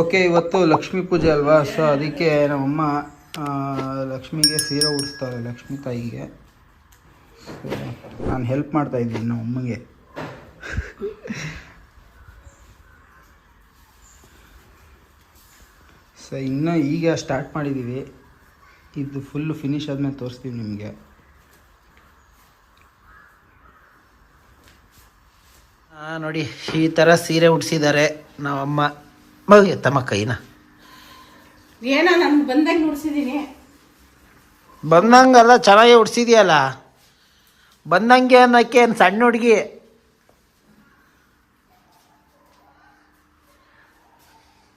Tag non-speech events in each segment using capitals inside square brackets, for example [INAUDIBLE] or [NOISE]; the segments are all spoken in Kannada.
ಓಕೆ, ಇವತ್ತು ಲಕ್ಷ್ಮೀ ಪೂಜೆ ಅಲ್ವಾ? ಸೊ ಅದಕ್ಕೆ ನಮ್ಮಮ್ಮ ಲಕ್ಷ್ಮಿಗೆ ಸೀರೆ ಉಡಿಸ್ತಾರೆ, ಲಕ್ಷ್ಮೀ ತಾಯಿಗೆ. ನಾನು ಹೆಲ್ಪ್ ಮಾಡ್ತಾ ಇದ್ದೀನಿ ನಮ್ಮಮ್ಮಗೆ. ಸೊ ಇನ್ನೂ ಈಗ ಸ್ಟಾರ್ಟ್ ಮಾಡಿದ್ದೀವಿ ಇದು ಫುಲ್ಲು ಫಿನಿಶ್ ಆದಮೇಲೆ ತೋರಿಸ್ತೀವಿ ನಿಮಗೆ. ನೋಡಿ, ಈ ಥರ ಸೀರೆ ಉಡ್ಸಿದ್ದಾರೆ ನಾವಮ್ಮ ಮಗು ತಮ್ಮ ಕೈನ ಏನೋ? ನನ್ಗೆ ಬಂದಾಗ ನುಡ್ಸಿದೀನಿ ಬಂದಂಗಲ್ಲ ಚೆನ್ನಾಗಿ ಉಡ್ಸಿದ್ಯಲ್ಲ? ಬಂದಂಗೆ ಅನ್ನಕ್ಕೆ ಏನು ಸಣ್ಣ ಹುಡುಗಿ?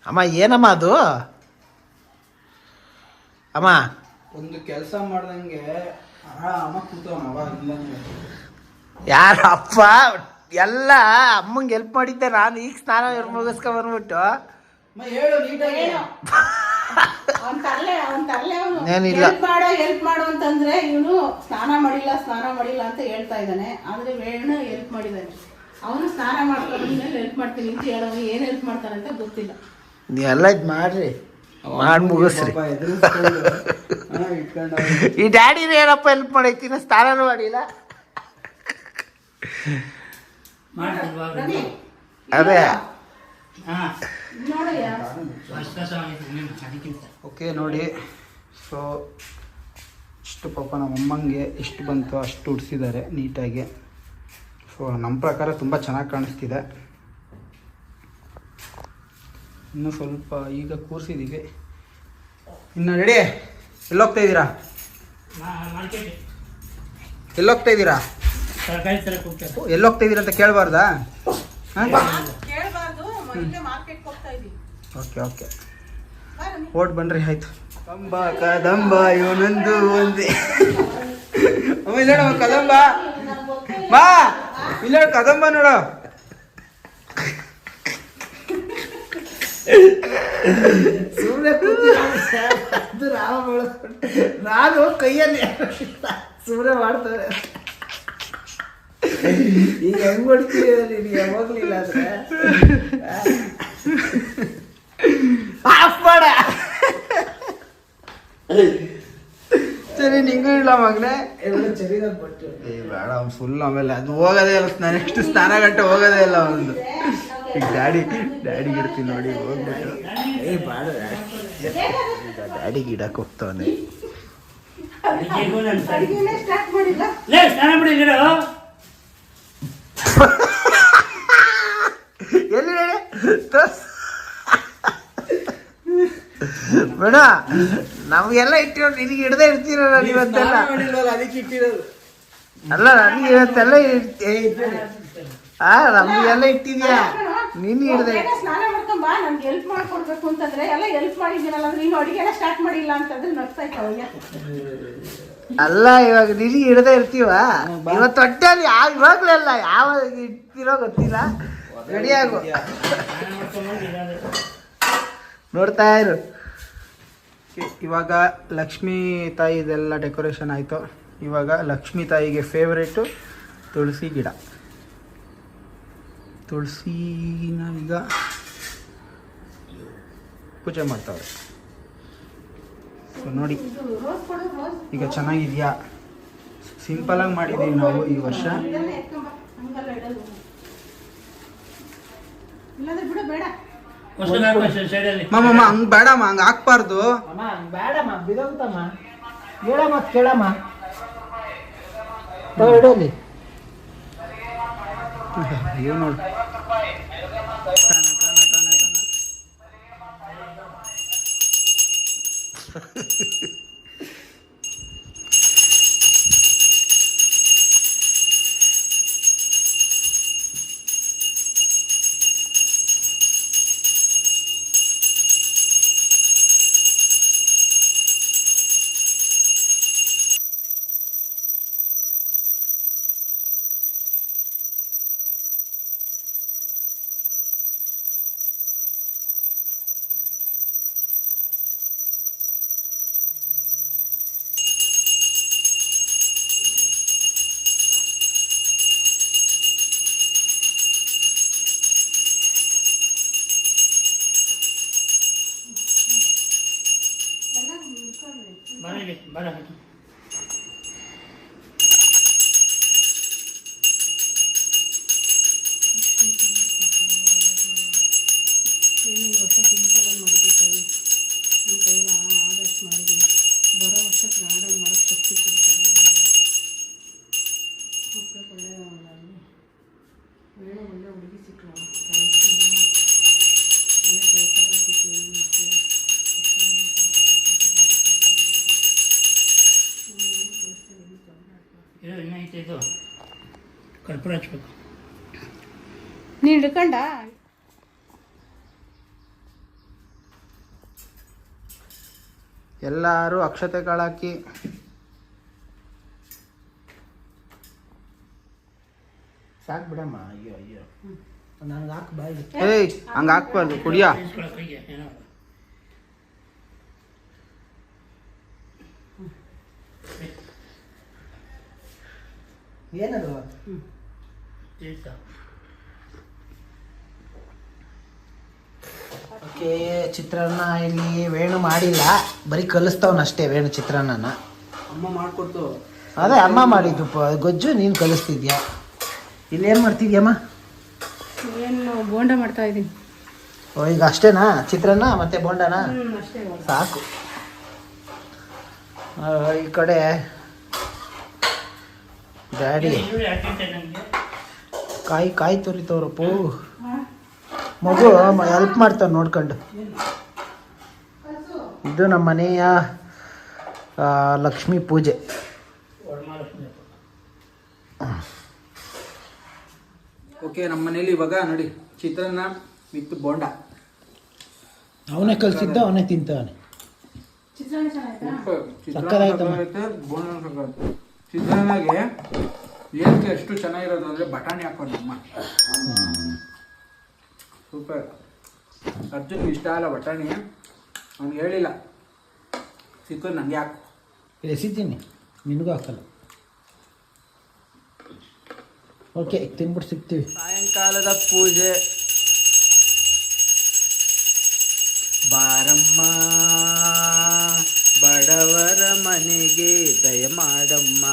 ಅಮ್ಮ ಏನಮ್ಮ ಅದು? ಅಮ್ಮ. ಒಂದು ಕೆಲಸ ಮಾಡ್ದಂಗೆ ಯಾರ ಅಪ್ಪ ಎಲ್ಲ ಅಮ್ಮಂಗೆ ಹೆಲ್ಪ್ ಮಾಡಿದ್ದೆ ನಾನು ಈಗ ಸ್ನಾನ ಮುಗಿಸ್ಕೊ ಬಂದ್ಬಿಟ್ಟು. ಹೇಳು ನೀಟಾಗಿ. ಅವ್ನ್ ತರ್ಲೆ ಅವ್ನ್ ತರ್ಲೆ ಅವನು. ಏನಿಲ್ಲ. ಹೆಲ್ಪ್ ಮಾಡೋ ಹೆಲ್ಪ್ ಮಾಡು ಅಂತಂದ್ರೆ ಇವನು ಸ್ನಾನ ಮಾಡಿಲ್ಲ ಸ್ನಾನ ಮಾಡಿಲ್ಲ ಅಂತ ಹೇಳ್ತಾ ಇದ್ದಾನೆ. ಆದ್ರೆ ವೇಣು ಹೆಲ್ಪ್ ಮಾಡಿದಾನೆ ಅವನು ಸ್ನಾನ ಮಾಡ್ಕೊಂಡು ಹೆಲ್ಪ್ ಮಾಡ್ತೀನಿ ಅಂತ ಹೇಳೋನು. ಏನ್ ಹೆಲ್ಪ್ ಮಾಡ್ತಾನೆ ಅಂತ ಗೊತ್ತಿಲ್ಲ. ನೀವೆಲ್ಲ ಇದು ಮಾಡ್ರಿ. ಮಾಡಿ ಮುಗಿಸ್ರಿ. ಪಾಪ ಎದುರಿಸ್ಕೊಂಡು ಹಾ, ಇಟ್ಕೊಂಡು ಅವ್ನು. ಈ ಡ್ಯಾಡಿನ ಏನಪ್ಪ ಹೆಲ್ಪ್ ಮಾಡೈತಿ? ಸ್ನಾನನೂ ಮಾಡಿಲ್ಲ. ರವಿ ಅದೇ. ಓಕೆ ನೋಡಿ. ಸೊ ಇಷ್ಟು ಪಾಪ ನಮ್ಮಮ್ಮಂಗೆ ಎಷ್ಟು ಬಂತು ಅಷ್ಟು ಉಡ್ಸಿದ್ದಾರೆ ನೀಟಾಗಿ. ಸೊ ನಮ್ಮ ಪ್ರಕಾರ ತುಂಬ ಚೆನ್ನಾಗಿ ಕಾಣಿಸ್ತಿದೆ. ಇನ್ನು ಸ್ವಲ್ಪ ಈಗ ಕೂರಿಸಿದ್ದೀವಿ ಇನ್ನು ರೆಡಿ ಎಲ್ಲೋಗ್ತಾ ಇದ್ದೀರಾ? ಎಲ್ಲೋಗ್ತಾ ಇದ್ದೀರಾ? ಎಲ್ಲೋಗ್ತಾ ಇದ್ದೀರಾ ಅಂತ ಕೇಳಬಾರ್ದಾ? ಹಾಂ ಕೇಳಬಾರ್ದು ಇಲ್ಲೇ ಮಾರ್ಕೆಟ್ ಹೋಗ್ತಾ ಇದೀವಿ ಓಕೆ ಓಕೆ ಓಟ್ ಬನ್ರಿ ಆಯ್ತು. ಕಂಬ ಕದಂಬ ಇವನೊಂದು ಒಂದೇ. ಅಮ್ಮ ಇಲ್ಲ ಕದಂಬ. ಬಾ ಇಲ್ಲ ಕದಂಬ ನೋಡ. ಸುಮ್ಮನೆ ನಾನು ಕೈಯಲ್ಲಿ ಸೂರ್ಯ ಮಾಡ್ತಾರೆ. ಈಗ ಹೆಂಗ್ ಮಾಡ್ತೀವಿ ನಿನಗೆ ಹೋಗ್ಲಿಲ್ಲ ಅಂದ್ರೆ ಆಫ್ ಮಾಡ. ಸರಿ ನಿಂಗೂ ಇಲ್ಲ ಮಗನೇ. ಎಲ್ಲ ಚರಿದಾಗ ಬಟ್ಟು ಏ ಬೇಡ ಅವ್ನು ಫುಲ್ ಆಮೇಲೆ ಅದು ಹೋಗೋದೇ ಇಲ್ಲ ಎಷ್ಟು ಸ್ನಾನ ಗಂಟೆ ಹೋಗೋದೇ ಇಲ್ಲ ಒಂದು ಈಗ ಡ್ಯಾಡಿ ಡ್ಯಾಡಿಗೆ ಇರ್ತೀನಿ ನೋಡಿ ಹೋಗ್ಬಿಟ್ಟು ಏ ಬಾಡ ಡ್ಯಾಡಿಗೆ ಇಡಕ್ಕೆ ಹೋಗ್ತಾವನೆ. ಅಡಿಗೆನೇ ಸ್ಟಾರ್ಟ್ ಮಾಡಿಲ್ಲ ಎಲ್ಲಿ ಹೇಳಿ ತೋರ್ಸ್. [LAUGHS] ಬೇಡ ನಮ್ಗೆಲ್ಲ ಇಟ್ಟಿರೋ ನಿನಗೆ ಹಿಡ್ದೆ ಇರ್ತೀರಲ್ಲ ನಾನು ಇವತ್ತೆಲ್ಲ? ಅದಕ್ಕೆ ಇಟ್ಟಿರೋದು. ಅಲ್ಲ ನನಗೆ ಇವತ್ತೆಲ್ಲ ಹಾ. ಆ ನಮ್ಗೆಲ್ಲ ಇಟ್ಟಿದ್ಯಾ? ನೀನು ಹಿಡ್ದೆ ಸ್ನಾನ ಮಾಡ್ಕೊಂಡ್ ಬಾ ನನ್ಗೆ ಹೆಲ್ಪ್ ಮಾಡ್ಕೊಡ್ಬೇಕು ಅಂತಂದ್ರೆ ಎಲ್ಲ ಹೆಲ್ಪ್ ಮಾಡಿದ್ದೀನಲ್ಲ ಅಂದ್ರೆ ನೀನು ಅಡಿಗೆಲ್ಲ ಸ್ಟಾರ್ಟ್ ಮಾಡಿಲ್ಲ ಅಂತಂದ್ರೆ ನಗ್ತಾ ಇದ್ದಾವೆ ಅಲ್ಲ ಇವಾಗ ನಿನಗೆ ಹಿಡ್ದೆ ಇರ್ತೀವ? ಇವತ್ತು ಹೊಟ್ಟೆಲಿ ಯಾವ ಇವಾಗ್ಲೇ ಅಲ್ಲ ಯಾವ ಇಟ್ಟಿರೋ ಗೊತ್ತಿಲ್ಲ. ರೆಡಿ ಆಗು. ನೋಡ್ತಾ ಇರು. ಇವಾಗ ಲಕ್ಷ್ಮೀ ತಾಯಿದೆಲ್ಲ ಡೆಕೋರೇಷನ್ ಆಯಿತು. ಇವಾಗ ಲಕ್ಷ್ಮೀ ತಾಯಿಗೆ ಫೇವ್ರೇಟು ತುಳಸಿ ಗಿಡ. ತುಳಸಿನ ಈಗ ಪೂಜೆ ಮಾಡ್ತಾವೆ ಸೊ ನೋಡಿ. ಈಗ ಚೆನ್ನಾಗಿದೆಯಾ? ಸಿಂಪಲಾಗಿ ಮಾಡಿದ್ದೀವಿ ನಾವು ಈ ವರ್ಷ. ಮಾಮಮ್ಮ ಹಂಗ್ ಬೇಡಮ್ಮ ಹಂಗ ಹಾಕ್ಬಾರ್ದು. ಹೇಳಮ್ಮ ಕೇಳಮ್ಮ. ಹಿಡೋಲಿ ನೋಡಿ. [LAUGHS] ಬುತ್ತಿ ಕೊಡ್ತಾನೆ ಮಕ್ಕಳು ಒಳ್ಳೆ ಹುಡುಗಿ ಸಿಕ್ಕಳು ಒಳ್ಳೆ ಕೆಲಸ ಹಿಡ್ಕೊಂಡ ಅಕ್ಷತೆಗಳಾಕಿ ಸಾಕು ಬಿಡಮ್ಮ. ಅಯ್ಯೋ ಅಯ್ಯೋ. ನನಗೆ ಹಾಕ್ ಬಾಯಿ ಏಯ್ ಹಂಗೆ ಹಾಕ್ಬಾರ್ದು ಕುಡಿಯ? ಏನದು? ಓಕೆ ಚಿತ್ರಾನ್ನ ಇಲ್ಲಿ ವೇಣು ಮಾಡಿಲ್ಲ. ಬರೀ ಕಲಿಸ್ತಾವನಷ್ಟೇ ವೇಣು ಚಿತ್ರಾನ್ನನ. ಅಮ್ಮ ಮಾಡ್ಕೊಡ್ತು. ಅದೇ ಅಮ್ಮ ಮಾಡಿದ್ದು ಗೊಜ್ಜು ನೀನು ಕಲಿಸ್ತಿದ್ಯಾ? ಇಲ್ಲಿ ಏನು ಮಾಡ್ತಿದ್ಯಮ್ಮ ಏನು ಬೋಂಡ ಮಾಡ್ತಾ ಇದ್ದೀನಿ. ಓ ಈಗ ಅಷ್ಟೇನಾ? ಚಿತ್ರಾನ್ನ ಮತ್ತೆ ಬೋಂಡನಾ. ಸಾಕು. ಈ ಕಡೆ ಡ್ಯಾಡಿ ಕಾಯಿ ಕಾಯಿ ಪೂ. ಮಗು ಹೆಲ್ಪ್ ಮಾಡ್ತಾವ ನೋಡ್ಕೊಂಡು. ಇದು ನಮ್ಮ ಮನೆಯ ಲಕ್ಷ್ಮೀ ಪೂಜೆ. ಓಕೆ ನಮ್ಮ ಮನೇಲಿ ಇವಾಗ ನೋಡಿ. ಚಿತ್ರಾನ್ನ ವಿತ್ ಬೋಂಡ. ಅವನೇ ಕಲ್ಸಿದ್ದ ಅವನೇ ತಿಂತಾನೆ. ಚಿತ್ರಾನ್ನ. ಬೋಂಡ ಚಿತ್ರಾನ್ನಾಗೆ ಏನಕ್ಕೆ ಎಷ್ಟು ಚೆನ್ನಾಗಿರೋದು ಅಂದ್ರೆ ಬಟಾಣಿ ಹಾಕೋದು ನಮ್ಮ ಸೂಪರ್. ಅರ್ಜುನ್ ಇಷ್ಟ ಅಲ್ಲ ಬಟಾಣಿ. ಅವ್ನಿಗೆ ಹೇಳಿಲ್ಲ. ಸಿಕ್ಕೋದು ನಂಗೆ ಹಾಕು. ಎಸಿತೀನಿ ನಿನಗೂ ಹಾಕಲ್ಲ. ಓಕೆ ತಿನ್ಬಿಟ್ಟು ಸಿಗ್ತೀವಿ. ಸಾಯಂಕಾಲದ ಪೂಜೆ. ಬಾರಮ್ಮ ಬಡವರ ಮನೆಗೆ ದಯಮಾಡಮ್ಮ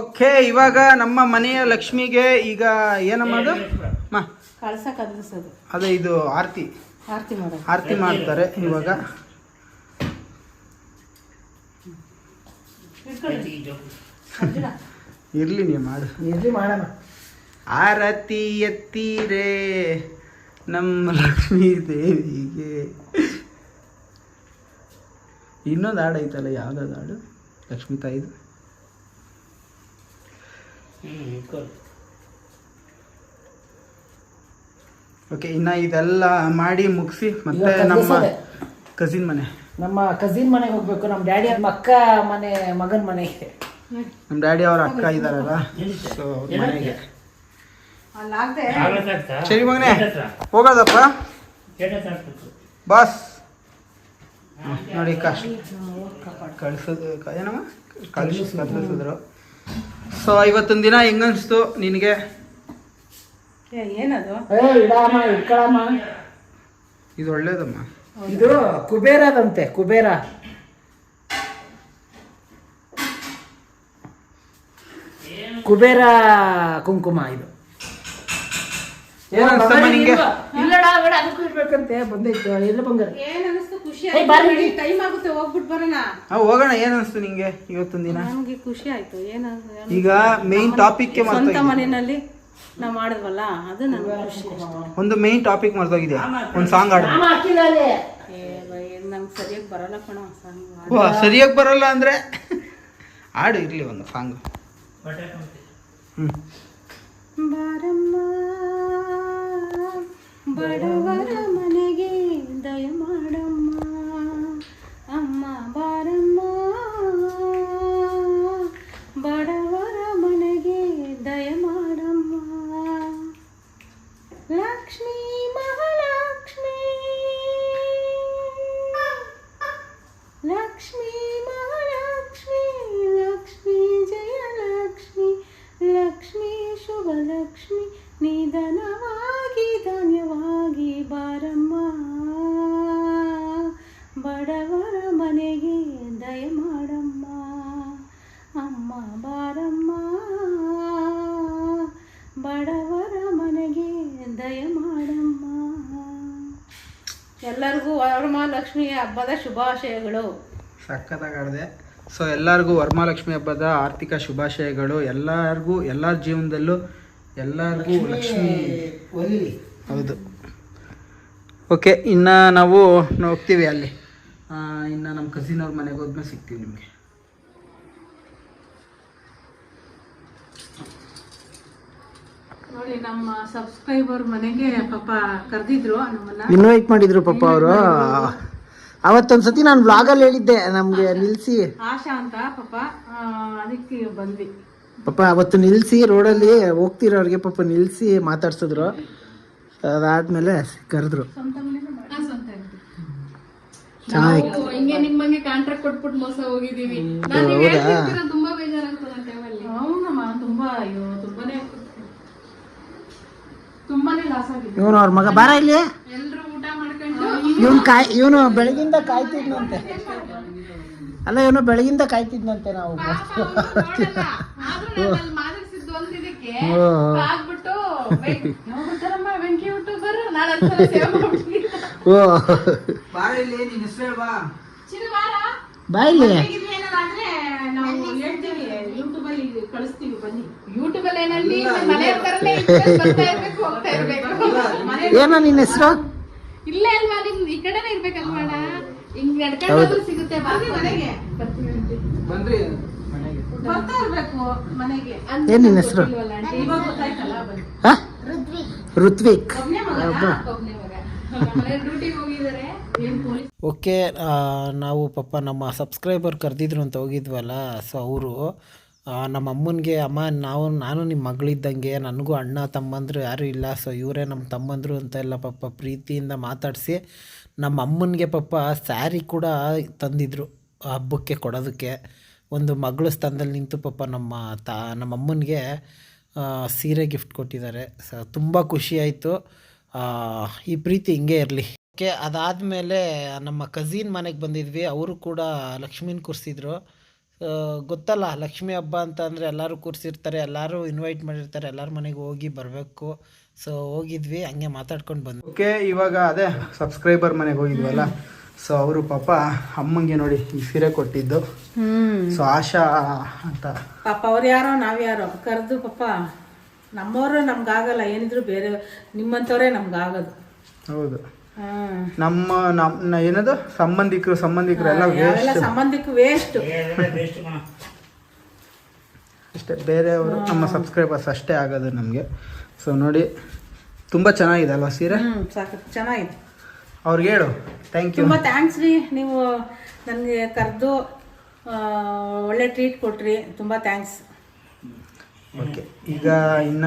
ಓಕೆ ಇವಾಗ ನಮ್ಮ ಮನೆಯ ಲಕ್ಷ್ಮಿಗೆ ಈಗ ಏನಮ್ಮ ಅದು ಮಾ ಕಳಸ ಅದೇ ಇದು ಆರತಿ ಆರತಿ ಮಾಡೋದು ಆರತಿ ಮಾಡ್ತಾರೆ ಇವಾಗ ಇರ್ಲಿ ನೀ ಮಾಡು ಇರ್ಲಿ ಮಾಡೋಣ ಆರತಿ ಎತ್ತೀರೆ ನಮ್ಮ ಲಕ್ಷ್ಮೀ ದೇವಿಗೆ ಇನ್ನೊಂದು ಹಾಡು ಐತಲ್ಲ ಯಾವ್ದಾದ್ರು ಹಾಡು ಲಕ್ಷ್ಮೀ ತಾಯಿದು ಓಕೆ ಇನ್ನ ಇದೆಲ್ಲ ಮಾಡಿ ಮುಗಿಸಿ ಮತ್ತೆ ನಮ್ಮ. ಕಸಿನ್ ಮನೆ. ನಮ್ಮ ಕಸಿನ್ ಮನೆಗೆ ಹೋಗ್ಬೇಕು ನಮ್ಮ ಡ್ಯಾಡಿ ಅವ್ರ ಅಕ್ಕ ಮನೆ ಮಗನ ಮನೆ ನಮ್ಮ ಡ್ಯಾಡಿ ಅವ್ರ ಅಕ್ಕ ಇದಾರಲ್ಲ ಸೊ ಅವ್ರ ಮನೆಗೆ. ಸರಿ ಮಗನೇ ಹೋಗೋದಪ್ಪ? ಬಾಸ್ ನೋಡಿ ಕಷ್ಟ ಕಳ್ಸೋದು ಏನಮ್ಮ? ಕಳಿಸ್ ಕಳಿಸಿದ್ರು. ಸೊ ಇವತ್ತೊಂದು ದಿನ ಹೆಂಗನ್ಸ್ತು ನಿನಗೆ? ಏ, ಏನದು? ಏ ಇಡಮ್ಮ ಇಟ್ಕೊಳಮ್ಮ ಇದು ಒಳ್ಳೇದಮ್ಮ. ಇದು ಕುಬೇರದಂತೆ ಕುಬೇರ. ಕುಬೇರ ಕುಂಕುಮ ಇದು. ಏನ್ ಅನ್ಸ್ತಮ್ಮ ನಿಂಗೆ? ಇಲ್ಲಡ ಅದಕ್ಕೂ ಇರ್ಬೇಕಂತೆ ಬಂದೈತು ಎಲ್ಲ ಬಂಗಾರ? ಖುಷಿ ಬರ್ರಿ. ಟೈಮ್ ಆಗುತ್ತೆ ಹೋಗ್ಬಿಟ್ಟು ಬರೋಣ. ಹೋಗೋಣ ಏನ್ ಅನ್ಸ್ತು ನಿಂಗೆ ಇವತ್ತೊಂದ್ ದಿನ? ನಮ್ಗೆ ಖುಷಿ ಆಯ್ತು. ಏನ ಈಗ ಮೇನ್ ಟಾಪಿಕ್ಗೆ ಸ್ವಂತ ಮನೆಯಲ್ಲಿ ನಾವು ಮಾಡಿದ್ವಲ್ಲ ಅದು ನನ್ಗೆ ಖುಷಿ ಒಂದು ಮೇನ್ ಟಾಪಿಕ್ ಮರ್ತೋಗಿದೆ ಒಂದು ಸಾಂಗ್ ಹಾಡು. ನಮ್ಗೆ ಸರಿಯಾಗಿ ಬರಲ್ಲ ಕಣ ಸಾಂಗ್ ವಾ ಸರಿಯಾಗಿ ಬರಲ್ಲ ಅಂದ್ರೆ? ಹಾಡು ಇರ್ಲಿ ಒಂದು ಸಾಂಗ್ ಹ್ಮ್. ಬಾರಮ್ಮ ಬಡವರ ಮನೆಗೆ ದಯ ಮಾಡಮ್ಮ ದಯ ಮಾಡಮ್ಮ ಎಲ್ಲರಿಗೂ ವರಮಹಾಲಕ್ಷ್ಮಿ ಹಬ್ಬದ ಶುಭಾಶಯಗಳು. ಸಕ್ಕತ್ತಾಗಿದೆ ಸೊ ಎಲ್ಲರಿಗೂ ವರಮಹಾಲಕ್ಷ್ಮಿ ಹಬ್ಬದ ಆರ್ಥಿಕ ಶುಭಾಶಯಗಳು. ಎಲ್ಲರಿಗೂ ಎಲ್ಲರ ಜೀವನದಲ್ಲೂ ಎಲ್ಲರಿಗೂ ಲಕ್ಷ್ಮಿ ಹೌದು. ಓಕೆ ಇನ್ನು ನಾವು ಹೋಗ್ತೀವಿ ಅಲ್ಲಿ. ಇನ್ನು ನಮ್ಮ ಕಸಿನ್ ಅವ್ರ ಮನೆಗೆ ಹೋದ್ಮೇಲೆ ಸಿಗ್ತೀವಿ ನಿಮಗೆ. ನೋಡಿ ನಮ್ಮ ಸಬ್ಸ್ಕ್ರೈಬರ್ ಮನೆಗೆ ಪಾಪ ಕರೆದಿದ್ರು ನಮ್ಮನ್ನ ಇನ್ವೈಟ್ ಮಾಡಿದ್ರು ಪಾಪ ಅವರು. ಅವತ್ತೊಂದ್ಸತಿ ನಾನು ಬ್ಲಾಗಲ್ಲಿ ಹೇಳಿದ್ದೆ ನಮ್ಗೆ ನಿಲ್ಸಿ. ಆಶಾ ಅಂತ ಪಾಪ ಅದಕ್ಕೆ ಬಂದ್ವಿ. ಪಾಪ ಅವತ್ತು ನಿಲ್ಸಿ ರೋಡಲ್ಲಿ ಹೋಗ್ತಿರೋರಿಗೆ ಪಾಪ ನಿಲ್ಸಿ ಮಾತಾಡ್ಸಿದ್ರು. ಅದಾದ್ಮೇಲೆ ಕರೆದ್ರು. ಚೆನ್ನಾಗಿ ಕಾಂಟ್ರಾಕ್ಟ್ ಕೊಟ್ಬಿಟ್ಟು ಮೋಸ ಹೋಗಿದೀವಿ ನಾನು ಹೌದಾ? ಹೇಳ್ತಿರ್ತೀರ ತುಂಬಾ ಬೇಜಾರಾಗ್ತದೆ ಆ ಟೈಮಲ್ಲಿ ಹೌದಮ್ಮ ತುಂಬಾ ಅಯ್ಯೋ ತುಂಬಾನೇ ತುಂಬಾನೇ ಲಾಸ್ ಆಗಿದೆ ಇವನು ಅವ್ರ ಮಗ. ಬಾರ ಇಲ್ಲಿ. ಎಲ್ರು ಊಟ ಮಾಡ್ಕೊಂಡು ಇವನು ಕಾಯ್ ಇವನು ಬೆಳಗಿಂದ ಕಾಯ್ತಿದ್ನಂತೆ. ಅಲ್ಲ ಇವನು ಬೆಳಗಿಂದ ಕಾಯ್ತಿದ್ನಂತೆ ನಾವು. ಓ. ಆಗ್ಬಿಟ್ಟು ನಾವು ಹೇಳ್ತೀವಿ ಯೂಟ್ಯೂಬ್ ಅಲ್ಲಿ ಕಳಿಸ್ತೀವಿ ಬನ್ನಿ. ಯೂಟ್ಯೂಬ್ ಅಲ್ಲಿ ಏನಲ್ಲಿ ಮನೆ ಹತ್ರನೇ ಇಟ್ಕೊಂಡು ಬರ್ತಾ ಇರ್ಬೇಕು ಹೋಗ್ತಾ ಇರ್ಬೇಕು. ಏನೋ ನಿನ್ನ ಹೆಸರು? ಇಲ್ಲೇ ಅಲ್ವಾ ನಿಮ್ ಈ ಕಡೆನೇ ಇರ್ಬೇಕಲ್ವಾಣ ಹಿಂಗ್ ನಡ್ಕೊಂಡು ಸಿಗುತ್ತೆ ಬಾ. ಮನೆಗೆ. ಬಂದ್ರಿ. ಮನೆಗೆ ಬರ್ತಾ ಇರ್ಬೇಕು ಮನೆಗೆ. ಅಂದ್ರೆ ಏನ್ ನಿನ್ನ ಹೆಸ್ರು? ಗೊತ್ತಿಲ್ವಲ್ಲ ಇವಾಗ ಗೊತ್ತಾಯ್ತಲ್ಲ ಬನ್ನಿ. ಹಾ? ಋತ್ವಿಕ್. ಮಗ. ಓಕೆ ನಾವು ಪಾಪ ನಮ್ಮ ಸಬ್ಸ್ಕ್ರೈಬರ್ ಕರೆದಿದ್ರು ಅಂತ ಹೋಗಿದ್ವಲ್ಲ ಸೊ ಅವರು ನಮ್ಮ ಅಮ್ಮನಿಗೆ, ಅಮ್ಮ, ನಾವು, ನಾನು ನಿಮ್ಮ ಮಗಳಿದ್ದಂಗೆ, ನನಗೂ ಅಣ್ಣ, ತಮ್ಮಂದರು ಯಾರೂ ಇಲ್ಲ ಸೊ ಇವರೇ ನಮ್ಮ ತಮ್ಮಂದರು ಅಂತ ಎಲ್ಲ ಪಾಪ ಪ್ರೀತಿಯಿಂದ ಮಾತಾಡಿಸಿ, ನಮ್ಮ ಅಮ್ಮನಿಗೆ ಪಾಪ ಸ್ಯಾರಿ ಕೂಡ ತಂದಿದ್ರು ಹಬ್ಬಕ್ಕೆ ಕೊಡೋದಕ್ಕೆ. ಒಂದು ಮಗಳು ಸ್ಥಾನದಲ್ಲಿ ನಿಂತು ಪಾಪ ನಮ್ಮ ತಾ, ನಮ್ಮ ಅಮ್ಮನಿಗೆ ಸೀರೆ ಗಿಫ್ಟ್ ಕೊಟ್ಟಿದ್ದಾರೆ ಸೊ ತುಂಬ ಖುಷಿಯಾಯಿತು ಈ ಪ್ರೀತಿ ಹಿಂಗೆ ಇರಲಿ. ಓಕೆ ಅದಾದಮೇಲೆ ನಮ್ಮ ಕಝಿನ್ ಮನೆಗೆ ಬಂದಿದ್ವಿ. ಅವರು ಕೂಡ ಲಕ್ಷ್ಮೀನ ಕೂರಿಸಿದ್ರು. ಗೊತ್ತಲ್ಲ ಲಕ್ಷ್ಮಿ ಹಬ್ಬ ಅಂತ ಅಂದರೆ ಎಲ್ಲರೂ ಕೂರಿಸಿರ್ತಾರೆ ಎಲ್ಲರೂ ಇನ್ವೈಟ್ ಮಾಡಿರ್ತಾರೆ ಎಲ್ಲರ ಮನೆಗೆ ಹೋಗಿ ಬರಬೇಕು. ಸೊ ಹೋಗಿದ್ವಿ ಹಂಗೆ ಮಾತಾಡ್ಕೊಂಡು ಬಂದ್ವಿ. ಓಕೆ ಇವಾಗ ಅದೇ ಸಬ್ಸ್ಕ್ರೈಬರ್ ಮನೆಗೆ ಹೋಗಿದ್ವಲ್ಲ? ಸೊ ಅವರು ಪಾಪ ಅಮ್ಮಂಗೆ ನೋಡಿ ಈ ಸೀರೆ ಕೊಟ್ಟಿದ್ದು. ಹ್ಮ್. ಸೊ ಆಶಾ ಅಂತ. ಪಾಪ ಅವ್ರು ಯಾರೋ ನಾವ್ ಯಾರೋ ಕರೆದು ಪಾಪ ನಮ್ಮವ್ರು ನಮ್ಗಾಗಲ್ಲ ಏನಿದ್ರು ಬೇರೆ ನಿಮ್ಮಂಥವ್ರೇ ನಮ್ಗಾಗೋದು. ಹೌದು. ನಮ್ಮ ನಮ್ಮ ಏನದು? ಸಂಬಂಧಿಕರು ಸಂಬಂಧಿಕರು ಎಲ್ಲ ಯಾವೆಲ್ಲ ವೇಸ್ಟ್ ಸಂಬಂಧಿಕ ವೇಸ್ಟ್ ಅಷ್ಟೇ ಬೇರೆಯವರು ನಮ್ಮ ಸಬ್ಸ್ಕ್ರೈಬರ್ಸ್ ಅಷ್ಟೇ ಆಗೋದು ನಮಗೆ. ಸೊ ನೋಡಿ ತುಂಬ ಚೆನ್ನಾಗಿದೆ ಅಲ್ವಾ ಸೀರೆ? ಹ್ಮ್ ಸಾಕು ಚೆನ್ನಾಗಿದೆ. ಅವ್ರಿಗೆ ಹೇಳು. ಥ್ಯಾಂಕ್ ಯು ತುಂಬ ಥ್ಯಾಂಕ್ಸ್ ರೀ ನೀವು ನನಗೆ ಕರೆದು ಒಳ್ಳೆ ಟ್ರೀಟ್ ಕೊಟ್ರಿ. ತುಂಬ ಥ್ಯಾಂಕ್ಸ್ ಓಕೆ ಈಗ ಇನ್ನ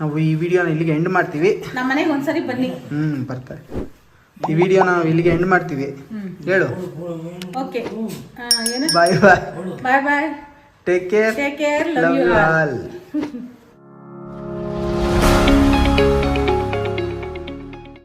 ನಾವು ಈ ವಿಡಿಯೋನ ಇಲ್ಲಿಗೆ ಎಂಡ್ ಮಾಡ್ತೀವಿ. ನಮ್ಮ ಮನೆಗೆ ಒಂದ್ಸರಿ ಬನ್ನಿ. ಹ್ಮ್ ಬರ್ತಾರೆ. ಈ ವಿಡಿಯೋ ನಾವು ಇಲ್ಲಿಗೆ ಎಂಡ್ ಮಾಡ್ತೀವಿ. ಹೇಳು. Okay bye bye bye bye take care take care love you all